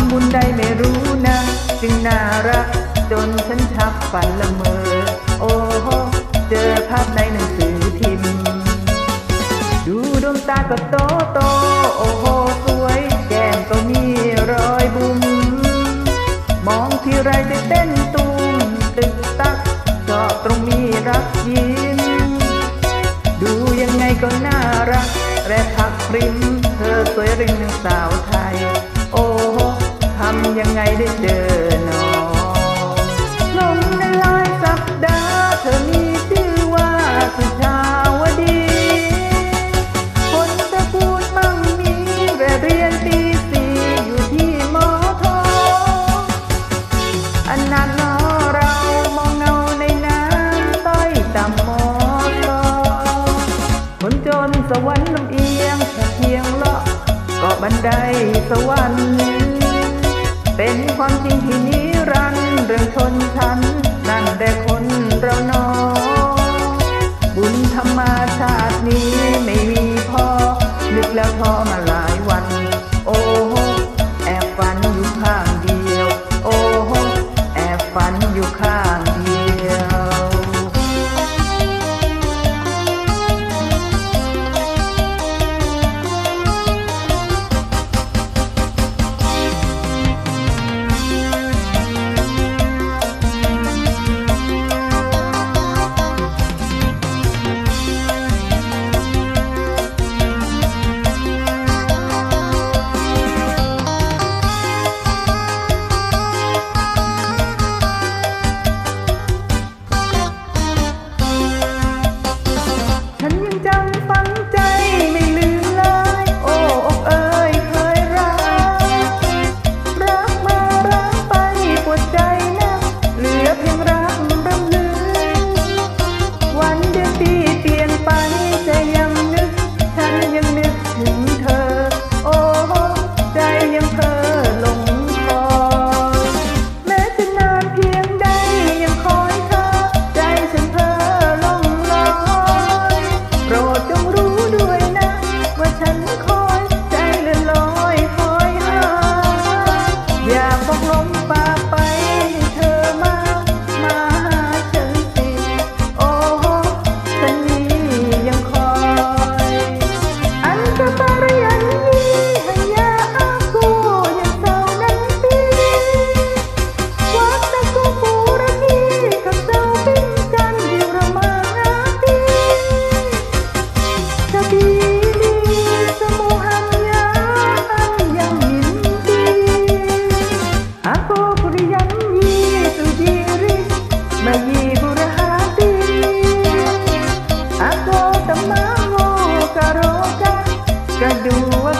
ำบุญได้ไม่รู้นะ จึงน่ารัก จนฉันชักฝันละเมอ โอ้โหเจอภาพในหนังสือพิมพ์ ดูดวงตาก็โตโต โอ้โหสวยแก้มก็มีรอยบุ๋มมองทีไรจะเต้นตูมตึกตักเจาะตรงมีรักยิ้มดูยังไงก็น่ารักและทักพริม ได้เจอหนอลงในลายสัปดาห์เธอมีชื่อว่าสุชาวดี คนตะกูลมั่งมีแระเรียนปีสี่อยู่ที่มอทออันนั้นนอเรามองเงาในน้ำต้อยต่ำมอทอคนจนสวรรค์ลำเอียงแค่เพียงเลาะเกาะบันไดสวรรค์ เป็นความจริงที่นิรันดร์เรื่องชนชั้นนั่นแต่คนเรานอบุญธรรมาชาตินี้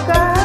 sky.